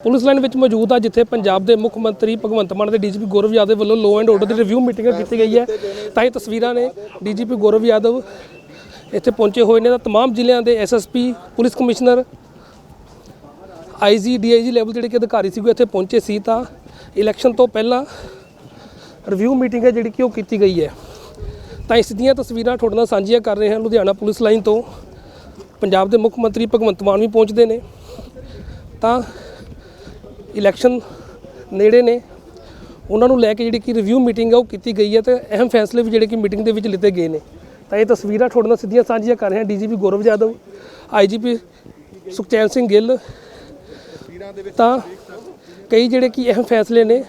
Police line ਵਿੱਚ ਮੌਜੂਦ ਆ ਜਿੱਥੇ ਪੰਜਾਬ ਦੇ ਮੁੱਖ ਮੰਤਰੀ ਭਗਵੰਤ ਮਾਨ ਤੇ ਡੀਜੀਪੀ ਗੌਰਵ ਯਾਦਵ ਵੱਲੋਂ ਲੋ ਐਂਡ ਆਰਡਰ ਦੀ ਰਿਵਿਊ ਮੀਟਿੰਗ ਕੀਤੀ ਗਈ ਹੈ ਤਾਂ ਇਹ ਤਸਵੀਰਾਂ ਨੇ ਡੀਜੀਪੀ ਗੌਰਵ ਯਾਦਵ ਇੱਥੇ ਪਹੁੰਚੇ ਹੋਏ ਨੇ ਤਾਂ तमाम ਜ਼ਿਲ੍ਹਿਆਂ ਦੇ SSP police commissioner IG DIG level ਜਿਹੜੇ ਕਿ ਅਧਿਕਾਰੀ ਸੀਗੇ ਇੱਥੇ ਪਹੁੰਚੇ ਸੀ ਤਾਂ ਇਲੈਕਸ਼ਨ ਤੋਂ ਪਹਿਲਾਂ ਰਿਵਿਊ ਮੀਟਿੰਗ ਹੈ ਜਿਹੜੀ ਕਿ ਉਹ ਕੀਤੀ ਗਈ ਹੈ ਤਾਂ ਇਸ ਦੀਆਂ ਤਸਵੀਰਾਂ ਤੁਹਾਡੇ ਨਾਲ ਸਾਂਝੀਆਂ ਕਰ ਰਹੇ ਹਾਂ ਲੁਧਿਆਣਾ ਪੁਲਿਸ ਲਾਈਨ ਤੋਂ ਪੰਜਾਬ ਦੇ ਮੁੱਖ ਮੰਤਰੀ ਭਗਵੰਤ ਮਾਨ ਵੀ ਪਹੁੰਚਦੇ ਨੇ ਤਾਂ ਇਲੈਕਸ਼ਨ ਨੇੜੇ ਨੇ, ਉਹਨਾਂ ਨੂੰ ਲੈ ਕੇ ਜਿਹੜੀ ਕਿ ਰਿਵਿਊ ਮੀਟਿੰਗ ਆ, ਉਹ ਕੀਤੀ ਗਈ ਹੈ ਤੇ ਅਹਿਮ ਫੈਸਲੇ ਵੀ ਜਿਹੜੇ ਕਿ ਮੀਟਿੰਗ ਦੇ ਵਿੱਚ ਲਿੱਤੇ ਗਏ ਨੇ। ਤਾਂ ਇਹ ਤਸਵੀਰਾਂ ਤੁਹਾਡੇ ਨਾਲ ਸਿੱਧੀਆਂ ਸਾਂਝੀਆਂ ਕਰ ਰਹੇ ਹਾਂ। DGP Gaurav Yadav, IGP Sukhchain Singh Gill. ਤਾਂ ਕਈ ਜਿਹੜੇ ਕਿ ਅਹਿਮ ਫੈਸਲੇ ਨੇ,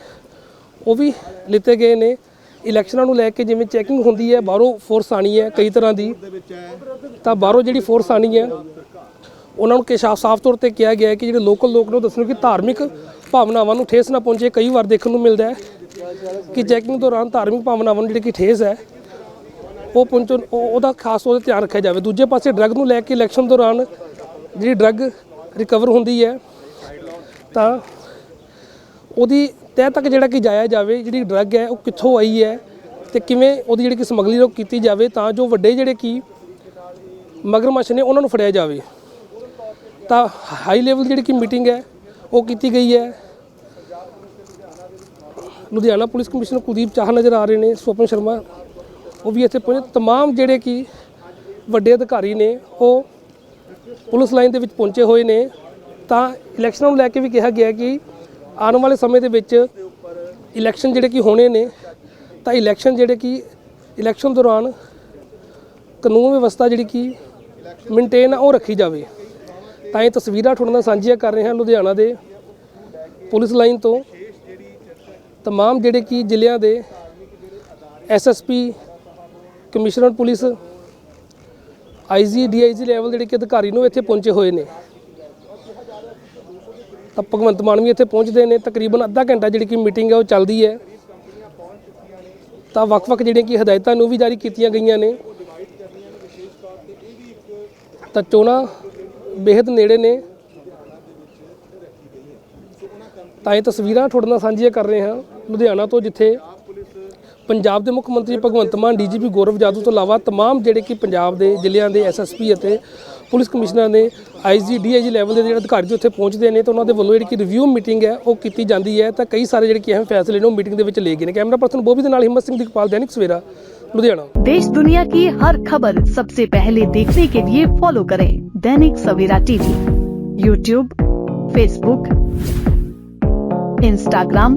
ਉਹ ਵੀ ਲਿੱਤੇ ਗਏ ਨੇ। ਇਲੈਕਸ਼ਨਾਂ ਨੂੰ ਲੈ ਕੇ ਜਿਵੇਂ ਚੈਕਿੰਗ ਹੁੰਦੀ ਹੈ, ਬਾਹਰੋਂ ਫੋਰਸ ਆਣੀ ਹੈ ਕਈ ਤਰ੍ਹਾਂ ਦੀ। ਤਾਂ ਬਾਹਰੋਂ ਜਿਹੜੀ ਫੋਰਸ ਆਣੀ ਹੈ, ਉਹਨਾਂ ਨੂੰ ਕਿ ਸਾਫ਼ ਸਾਫ਼ ਤੌਰ ਤੇ ਕਿਹਾ ਗਿਆ ਹੈ ਕਿ ਜਿਹੜੇ ਲੋਕਲ ਲੋਕ ਨੇ, ਉਹ ਦੱਸਣ ਕਿ ਧਾਰਮਿਕ ਭਾਵਨਾਵਾਂ ਨੂੰ ਠੇਸ ਨਾ ਪਹੁੰਚੇ, ਕਈ ਵਾਰ ਦੇਖਣ ਨੂੰ ਮਿਲਦਾ ਹੈ ਕਿ ਚੈਕਿੰਗ ਦੌਰਾਨ ਧਾਰਮਿਕ ਭਾਵਨਾਵਾਂ ਨੂੰ ਜਿਹੜੀ ਕਿ ਠੇਸ ਹੈ, ਉਹ ਪਹੁੰਚਣ ਉਹ- ਉਹਦਾ ਖਾਸ ਤੌਰ 'ਤੇ ਧਿਆਨ ਰੱਖਿਆ ਜਾਵੇ। ਦੂਜੇ ਪਾਸੇ ਡਰੱਗ ਨੂੰ ਲੈ ਕੇ ਇਲੈਕਸ਼ਨ ਦੌਰਾਨ ਜਿਹੜੀ ਡਰੱਗ ਰਿਕਵਰ ਹੁੰਦੀ ਹੈ, ਤਾਂ ਉਹਦੀ ਤਹਿ ਤੱਕ ਜਿਹੜਾ ਕਿ ਜਾਇਆ ਜਾਵੇ, ਜਿਹੜੀ ਡਰੱਗ ਹੈ, ਉਹ ਕਿੱਥੋਂ ਆਈ ਹੈ ਤੇ ਕਿਵੇਂ ਉਹਦੀ ਜਿਹੜੀ ਕਿ ਸਮਗਲਿੰਗ ਉਹ ਕੀਤੀ ਜਾਵੇ, ਤਾਂ ਜੋ ਵੱਡੇ ਜਿਹੜੇ ਕਿ ਮਗਰਮੱਛ ਨੇ ਉਹਨਾਂ ਨੂੰ ਫੜਿਆ ਜਾਵੇ। ਤਾਂ ਹਾਈ ਲੈਵਲ ਜਿਹੜੀ ਕਿ ਮੀਟਿੰਗ ਹੈ, ਉਹ ਕੀਤੀ ਗਈ ਹੈ। ਲੁਧਿਆਣਾ ਪੁਲਿਸ ਕਮਿਸ਼ਨਰ ਕੁਲਦੀਪ ਚਾਹ ਨਜ਼ਰ ਆ ਰਹੇ ਨੇ ਸਵਪਨ ਸ਼ਰਮਾ ਉਹ ਵੀ ਇੱਥੇ ਪਹੁੰਚੇ तमाम ਜਿਹੜੇ ਕਿ ਵੱਡੇ ਅਧਿਕਾਰੀ ਨੇ ਉਹ ਪੁਲਿਸ ਲਾਈਨ ਦੇ ਵਿੱਚ ਪਹੁੰਚੇ ਹੋਏ ਨੇ ਤਾਂ ਇਲੈਕਸ਼ਨਾਂ ਨੂੰ ਲੈ ਕੇ ਵੀ ਕਿਹਾ ਗਿਆ ਕਿ ਆਉਣ ਵਾਲੇ ਸਮੇਂ ਦੇ ਵਿੱਚ ਇਲੈਕਸ਼ਨ ਜਿਹੜੇ ਕਿ ਹੋਣੇ ਨੇ ਤਾਂ ਇਲੈਕਸ਼ਨ ਜਿਹੜੇ ਕਿ ਇਲੈਕਸ਼ਨ ਦੌਰਾਨ ਕਾਨੂੰਨ ਵਿਵਸਥਾ ਜਿਹੜੀ ਕਿ ਮੇਨਟੇਨ ਉਹ ਰੱਖੀ ਜਾਵੇ ਤਾਂ ਇਹ ਤਸਵੀਰਾਂ ਤੁਹਾਡੇ ਨਾਲ ਸਾਂਝੀਆਂ ਕਰ ਰਹੇ ਹਾਂ ਲੁਧਿਆਣਾ ਦੇ ਪੁਲਿਸ ਲਾਈਨ ਤੋਂ ਤਮਾਮ ਜਿਹੜੇ ਕਿ ਜ਼ਿਲ੍ਹਿਆਂ ਦੇ SSP commissioner police IG DIG level ਜਿਹੜੇ ਕਿ ਅਧਿਕਾਰੀ ਨੂੰ ਇੱਥੇ ਪਹੁੰਚੇ ਹੋਏ ਨੇ ਤਾਂ ਭਗਵੰਤ ਮਾਨ ਵੀ ਇੱਥੇ ਪਹੁੰਚਦੇ ਨੇ ਤਕਰੀਬਨ ਅੱਧਾ ਘੰਟਾ ਜਿਹੜੀ ਕਿ ਮੀਟਿੰਗ ਹੈ ਉਹ ਚੱਲਦੀ ਹੈ ਤਾਂ ਵੱਖ-ਵੱਖ ਜਿਹੜੀਆਂ ਕਿ ਹਦਾਇਤਾਂ ਨੂੰ ਵੀ ਜਾਰੀ ਕੀਤੀਆਂ ਗਈਆਂ ਨੇ ਤਾਂ ਚੋਣਾਂ ਬੇहद ਨੇੜੇ ਨੇ ਤਾਂ ਇਹ ਤਸਵੀਰਾਂ ਤੁਹਾਡੇ ਨਾਲ ਸਾਂਝੀਆਂ ਕਰ ਰਹੇ ਹਾਂ ਲੁਧਿਆਣਾ ਤੋਂ ਜਿੱਥੇ ਪੰਜਾਬ ਦੇ ਮੁੱਖ ਮੰਤਰੀ ਭਗਵੰਤ ਮਾਨ ਡੀਜੀਪੀ ਗੌਰਵ ਜਾਦੂ ਤੋਂ ਇਲਾਵਾ तमाम ਜਿਹੜੇ ਕਿ ਪੰਜਾਬ ਦੇ ਜ਼ਿਲ੍ਹਿਆਂ ਦੇ ਐਸਐਸਪੀ ਅਤੇ ਪੁਲਿਸ ਕਮਿਸ਼ਨਰ ਨੇ ਆਈਜੀ ਡੀਆਈਜੀ ਲੈਵਲ ਦੇ ਜਿਹੜੇ ਅਧਿਕਾਰੀ ਜੋ ਉੱਥੇ ਪਹੁੰਚਦੇ ਨੇ ਤਾਂ ਉਹਨਾਂ ਦੇ ਵੱਲੋਂ ਜਿਹੜੀ ਕਿ ਰਿਵਿਊ ਮੀਟਿੰਗ ਹੈ ਉਹ ਕੀਤੀ ਜਾਂਦੀ ਹੈ ਤਾਂ ਕਈ ਸਾਰੇ ਜਿਹੜੇ ਕਿ ਅਹਿਮ ਫੈਸਲੇ ਨੇ ਉਹ ਮੀਟਿੰਗ ਦੇ ਵਿੱਚ ਲਏ ਗਏ ਨੇ ਕੈਮਰਾ ਪਰਸਨ ਬੋਬੀ ਦੇ ਨਾਲ ਹਿੰਮਤ ਸਿੰਘ ਦੀਪਾਲ ਦੈਨਿਕ ਸਵੇਰਾ ਲੁਧਿਆਣਾ देश दुनिया की हर खबर सबसे पहले देखने के लिए फॉलो करें Dainik Savera TV YouTube Facebook Instagram